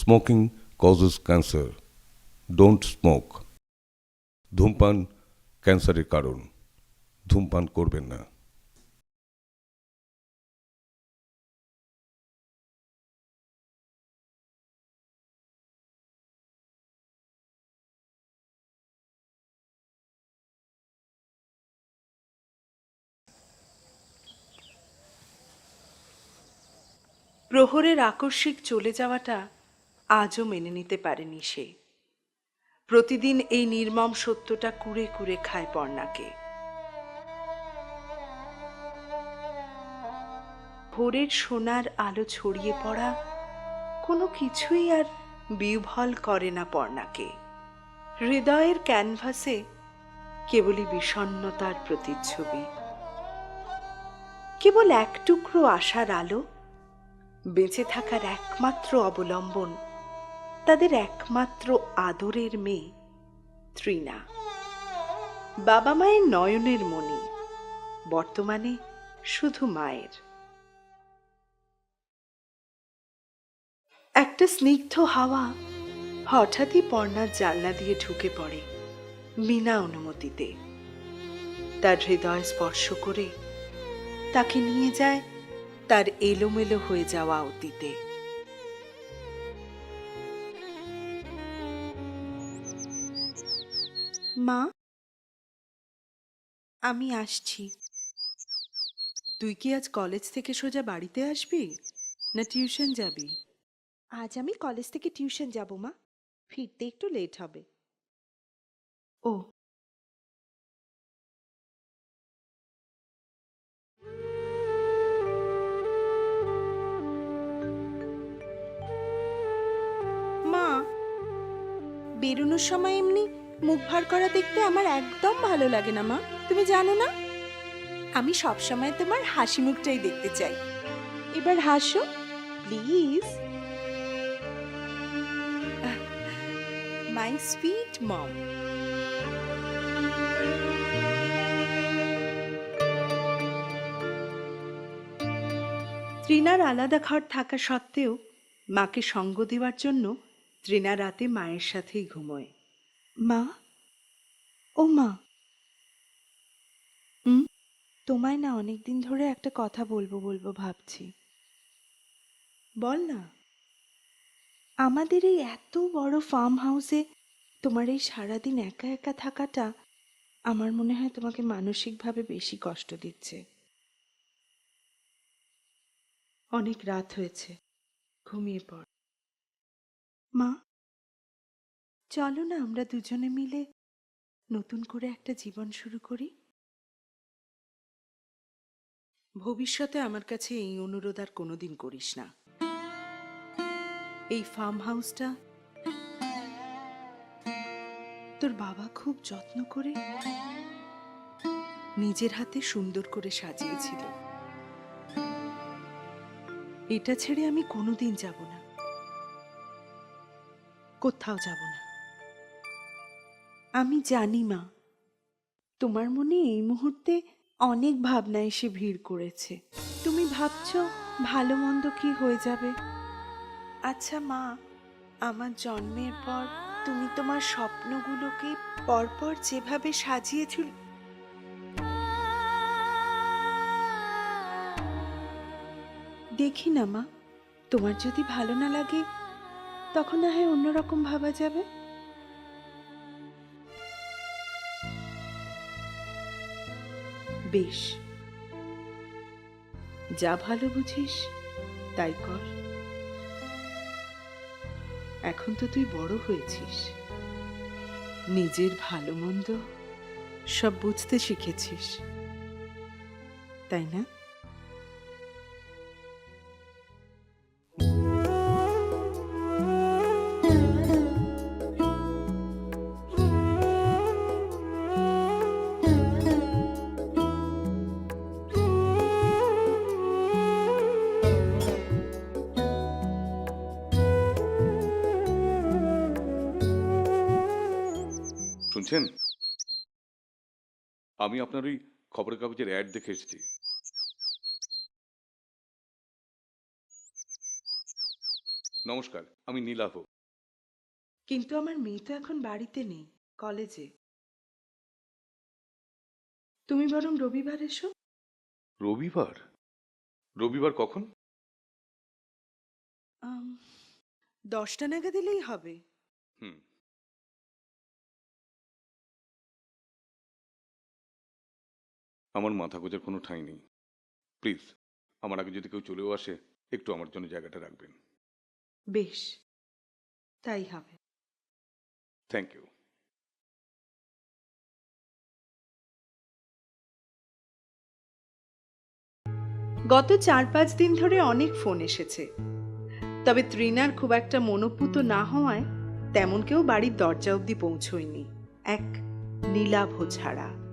Smoking causes cancer don't smoke ধূমপান ক্যান্সারের কারণ। ধূমপান করবেন না। প্রহরের আকস্মিক চলে যাওয়াটা আজও মেনে নিতে পারেনি সে। প্রতিদিন এই নির্মম সত্যটা কুড়ে কুড়ে খায় পর্ণাকে। ভোরের সোনার আলো ছড়িয়ে পড়া কোনো কিছুই আর বিহ্বল করে না পর্ণাকে। হৃদয়ের ক্যানভাসে কেবলই বিষণ্ণতার প্রতিচ্ছবি। কেবল এক টুকরো আশার আলো, বেঁচে থাকার একমাত্র অবলম্বন তাদের একমাত্র আদরের মেয়ে ত্রিনা বাবা মায়ের নয়নের মণি, বর্তমানে শুধু মায়ের। একটা স্নিগ্ধ হাওয়া হঠাৎই পর্ণার জানলা দিয়ে ঢুকে পড়ে বিনা অনুমতিতে। তার হৃদয় স্পর্শ করে তাকে নিয়ে যায় তার এলোমেলো হয়ে যাওয়া অতীতে। মা আমি আসছি। তুই কি আজ কলেজ থেকে সোজা বাড়িতে আসবি না টিউশন যাবি? আজ আমি কলেজ থেকে টিউশন যাব মা। ফিরতে একটু লেট হবে। ও। মা বেরোনোর সময় এমনি মুখ ভার করা দেখতে আমার একদম ভালো লাগে না, মা। তুমি জানো না? আমি সব সময় তোমার হাসি মুখটাই দেখতে চাই। এবার হাসো, প্লিজ। My sweet mom. ত্রিনার আলাদা ঘর থাকা সত্ত্বেও মাকে সঙ্গ দেওয়ার জন্য ত্রিনা রাতে মায়ের সাথেই ঘুমোয়। মা? ও মা। হুম? তোমায় না অনেক দিন ধরে একটা কথা বলব বলব ভাবছি। বল না। আমাদের এই এত বড় ফার্ম হাউসে তোমার এই সারাদিন একা একা থাকাটা আমার মনে হয় তোমাকে মানসিকভাবে বেশি কষ্ট দিচ্ছে। অনেক রাত হয়েছে। ঘুমিয়ে পড়। মা? চলো না আমরা দুজনে মিলে নতুন করে একটা জীবন শুরু করি। ভবিষ্যতে আমার কাছে এই অনুরোধ আর কোনোদিন করিস না। এই ফার্ম হাউসটা তোর বাবা খুব যত্ন করে নিজের হাতে সুন্দর করে সাজিয়েছিল। এটা ছেড়ে আমি কোনোদিন যাব না। কোথাও যাব না। আমি জানি মা। তোমার মনে এই মুহূর্তে অনেক ভাবনা এসে ভিড় করেছে। তুমি ভাবছ, ভালো মন্দ কি হয়ে যাবে? আচ্ছা মা, আমার জন্মের পর তুমি তোমার স্বপ্নগুলোকে পরপর যেভাবে সাজিয়েছিল দেখি না মা, তোমার যদি ভালো না লাগে, তখন না হয় অন্যরকম ভাবা যাবে? বেশ। যা ভালো বুঝিস, তাই কর। এখন তো তুই বড় হয়েছিস। নিজের ভালো মন্দ সব বুঝতে শিখেছিস। তাই না? শুনছেন? আমি আপনার ওই খবরের কাগজের অ্যাড দেখে এসেছি। নমস্কার আমি নীলাভ কিন্তু আমার মেয়ে তো এখন বাড়িতে নেই কলেজে। তুমি বরং রবিবার এসো। রবিবার? রবিবার কখন? দশটা নাগাদ দিলেই হবে। হুম। আমার মাথা গোজার কোনো ঠাঁই নেই। প্লিজ আমার আগে যদি কেউ চলেও আসে একটু আমার জন্য জায়গাটা রাখবেন। বেশ। তাই হবে। থ্যাংক ইউ গত চার পাঁচ দিন ধরে অনেক ফোন এসেছে। তবে ত্রিনার খুব একটা মনোপুত না হওয়ায় তেমন কেউ বাড়ির দরজা অবধি পৌঁছয়নি। এক নীলাভ ছাড়া।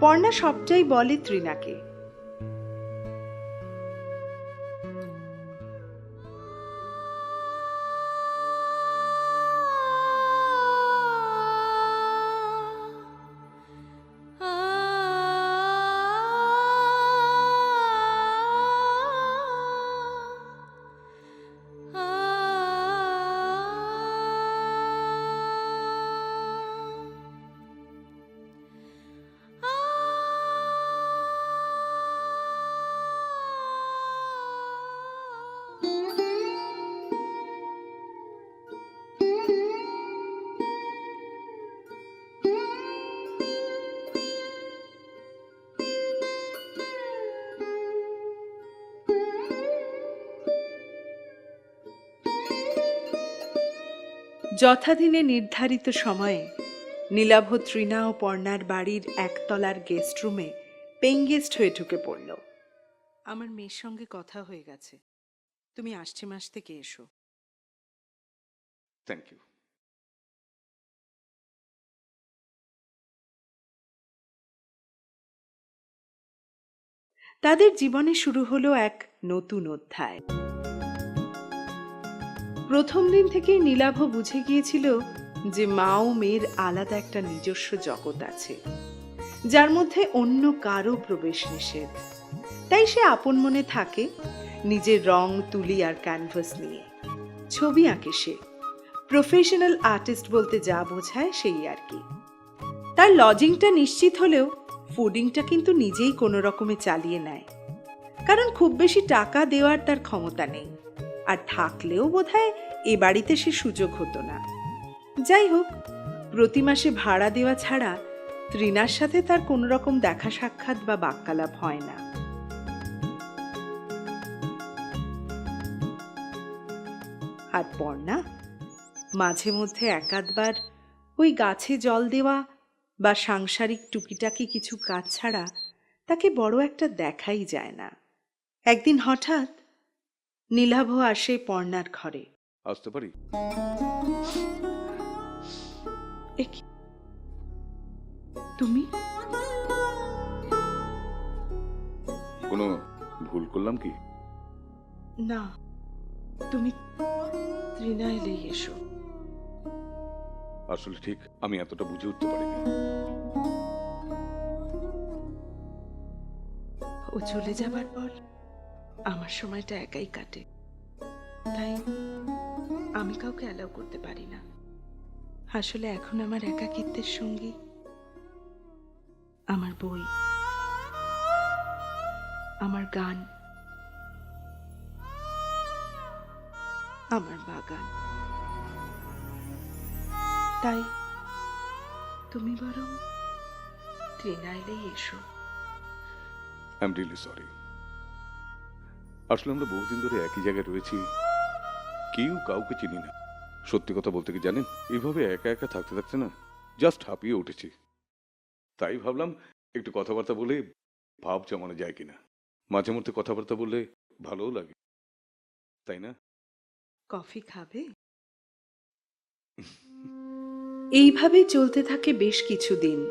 পর্ণা সবটাই বলে ত্রিনাকে যথাদিনে নির্ধারিত সময়ে নীলাভ তৃণা ও পর্ণার বাড়ির একতলার গেস্ট রুমে পেইং গেস্ট হয়ে ঢুকে পড়ল। আমার মেয়ের সঙ্গে কথা হয়ে গেছে। তুমি আসছে মাস থেকে এসো। থ্যাংক ইউ তাদের জীবনে শুরু হলো এক নতুন অধ্যায়। প্রথম দিন থেকেই নীলাভ বুঝে গিয়েছিল যে মা ও মেয়ের আলাদা একটা নিজস্ব জগৎ আছে, যার মধ্যে অন্য কারও প্রবেশ নিষেধ। তাই সে আপন মনে থাকে নিজের রং, তুলি আর ক্যানভাস নিয়ে। ছবি আঁকে সে। প্রফেশনাল আর্টিস্ট বলতে যা বোঝায় সেই আর কি। তার লজিংটা নিশ্চিত হলেও ফুডিংটা কিন্তু নিজেই কোনো রকমে চালিয়ে নেয়। কারণ খুব বেশি টাকা দেওয়ার তার ক্ষমতা নেই। আর থাকলেও বোধহয় এ বাড়িতে সে সুযোগ হতো না। যাই হোক, প্রতি মাসে ভাড়া দেওয়া ছাড়া ত্রিনার সাথে তার কোনো রকম দেখা সাক্ষাৎ বা বাক্যালাপ হয় না। আর পর্ণা, মাঝে মধ্যে একাধবার ওই গাছে জল দেওয়া বা সাংসারিক টুকিটাকি কিছু কাজ ছাড়া তাকে বড় একটা দেখাই যায় না। একদিন হঠাৎ নীলাভ আসে পর্ণার ঘরে। আসতে পারি? এ কি? তুমি? কোনো ভুল করলাম কি? না তুমি ত্রিনা এলেই এসো। আসলে ঠিক আমি এতটা বুঝে উঠতে পারিনি। ও চলে যাবার পর আমার সময়টা একাই কাটে। তাই আমি কাউকে অ্যালাউ করতে পারি না। আসলে এখন আমার একাকিত্বের সঙ্গী, আমার বই, আমার গান, আমার বাগান। তাই তুমি বরং ট্রেনা এলেই এসো। আই এম রিয়েলি সরি আসলে আমরা বহুদিন ধরে একই জায়গায় রয়েছি। কেউ কাউকে চিনি না। সত্যি কথা বলতে কি জানেন? এভাবে একা একা থাকতে থাকতে না জাস্ট হাঁপিয়ে উঠেছি। তাই ভাবলাম একটু কথাবার্তা বলে ভাব জমানো যায় কিনা। মাঝে মধ্যে কথাবার্তা বললে ভালোও লাগে। তাই না? কফি খাবে? এইভাবে চলতে থাকে বেশ কিছুদিন।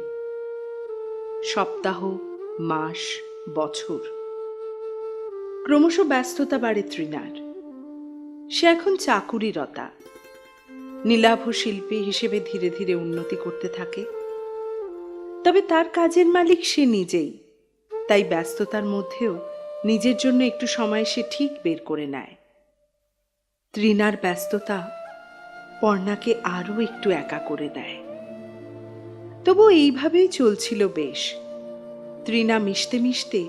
সপ্তাহ, মাস, বছর। ক্রমশ ব্যস্ততা বাড়ে তৃণার। সে এখন চাকুরিরতা। নীলাভ শিল্পী হিসেবে ধীরে ধীরে উন্নতি করতে থাকে। তবে তার কাজের মালিক সে নিজেই। তাই ব্যস্ততার মধ্যেও নিজের জন্য একটু সময় সে ঠিক বের করে নেয়। ত্রিনার ব্যস্ততা পর্ণাকে আরও একটু একা করে দেয়। তবু এইভাবেই চলছিল বেশ। ত্রিনা মিশতে মিশতে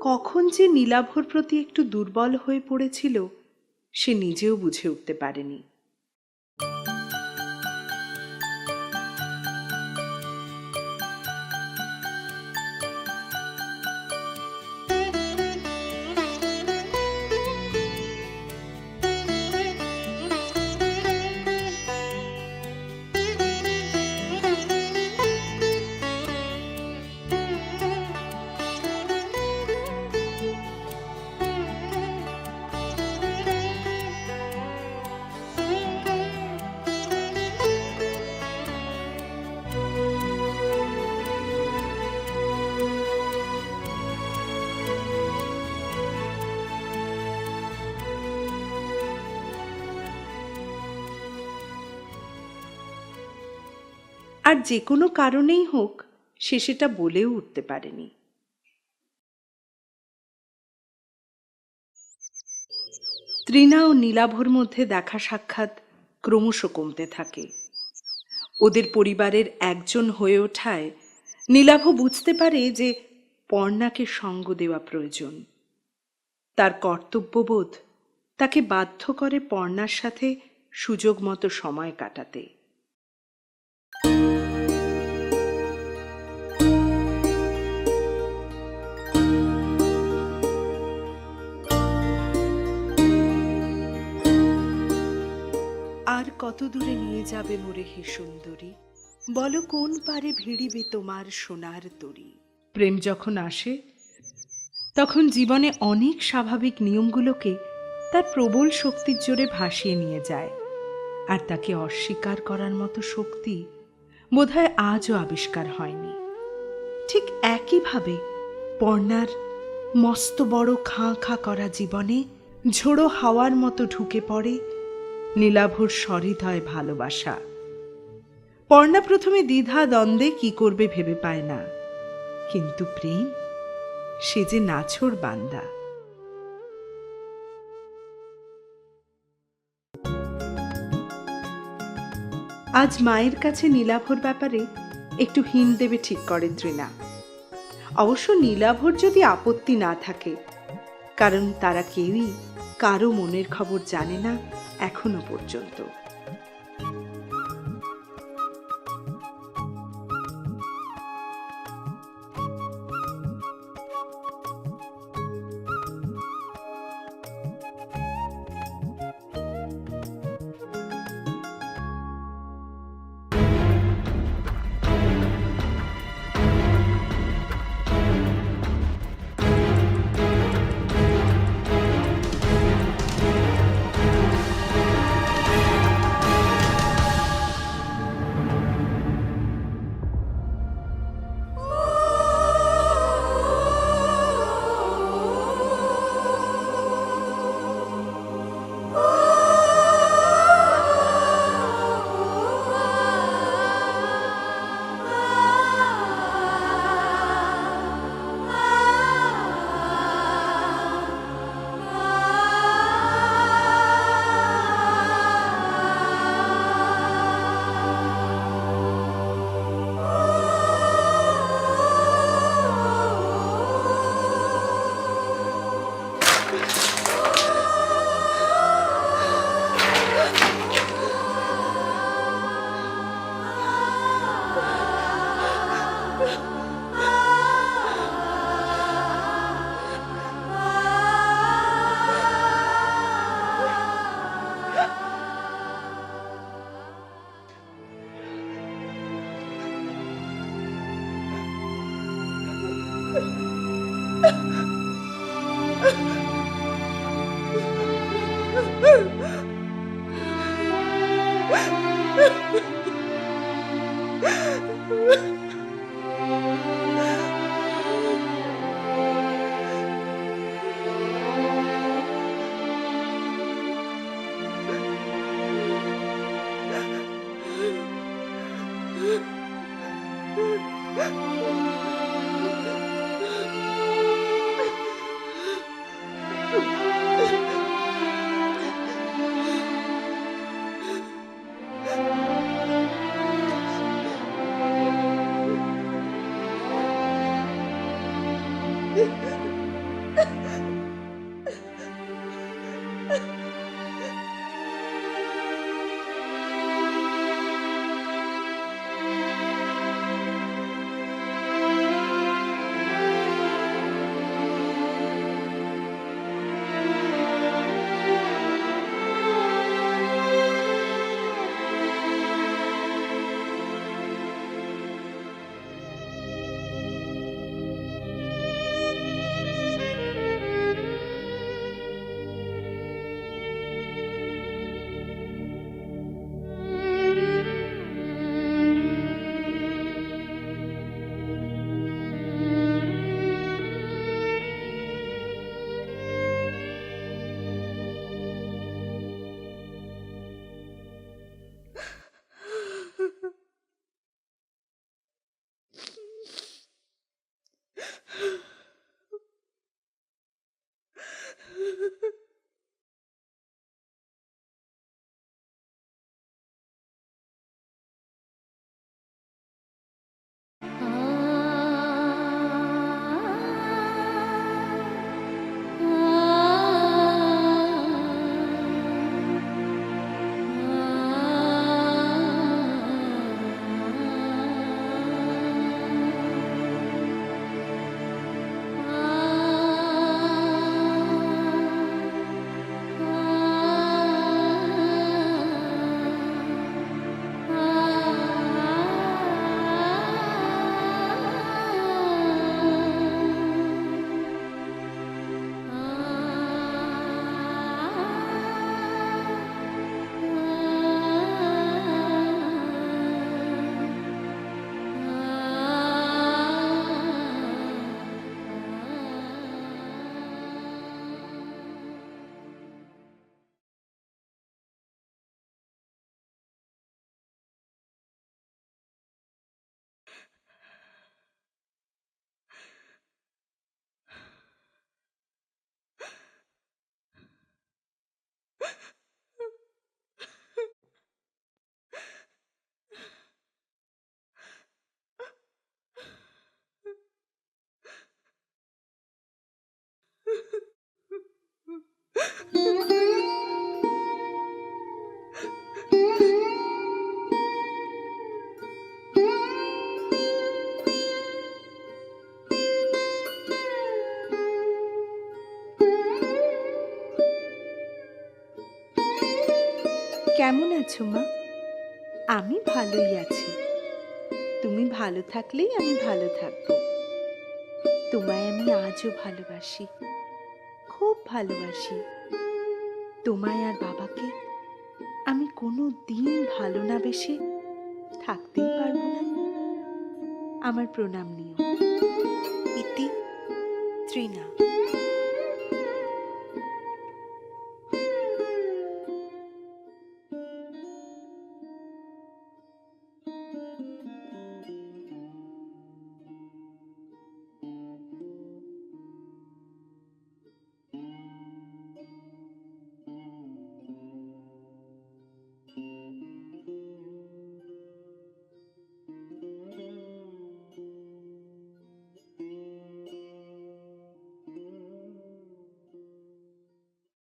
কখন যে নীলাভর প্রতি একটু দুর্বল হয়ে পড়েছিল সে নিজেও বুঝে উঠতে পারেনি। আর যে কোনো কারণেই হোক, সে সেটা বলেও উঠতে পারেনি। ত্রিনা ও নীলাভর মধ্যে দেখা সাক্ষাৎ ক্রমশ কমতে থাকে। ওদের পরিবারের একজন হয়ে ওঠায়, নীলাভ বুঝতে পারে যে পর্ণাকে সঙ্গ দেওয়া প্রয়োজন। তার কর্তব্যবোধ তাকে বাধ্য করে পর্ণার সাথে সুযোগ মতো সময় কাটাতে। কত দূরে নিয়ে যাবে মোরে হে সুন্দরী? বলো, কোন পারে ভিড়িবে তোমার সোনার তরি? প্রেম যখন আসে, তখন জীবনে অনেক স্বাভাবিক নিয়মগুলোকে তার প্রবল শক্তির জোরে ভাসিয়ে নিয়ে যায়। আর তাকে অস্বীকার করার মতো শক্তি বোধহয় আজও আবিষ্কার হয়নি। ঠিক একইভাবে পর্ণার মস্ত বড় খাঁ খাঁ করা জীবনে ঝোড়ো হাওয়ার মতো ঢুকে পড়ে নীলাভর সহৃদয় ভালোবাসা। পর্ণা প্রথমে দ্বিধা দ্বন্দ্বে কি করবে ভেবে পায় না। কিন্তু প্রেম, সে যে নাছোড় বান্দা। আজ মায়ের কাছে নীলাভর ব্যাপারে একটু হিন দেবে ঠিক করে ত্রিনা। অবশ্য নীলাভর যদি আপত্তি না থাকে, কারণ তারা কেউই কারও মনের খবর জানে না এখনও পর্যন্ত। কেমন আছো, মা? আমি ভালোই আছি। তুমি ভালো থাকলেই আমি ভালো থাকব। তোমায় আমি আজও ভালোবাসি, খুব ভালোবাসি। তোমায় আর বাবাকে আমি কোনো দিন ভালো না বেশি থাকতেই পারব না। আমার প্রণাম নিও। ইতি ত্রিনা।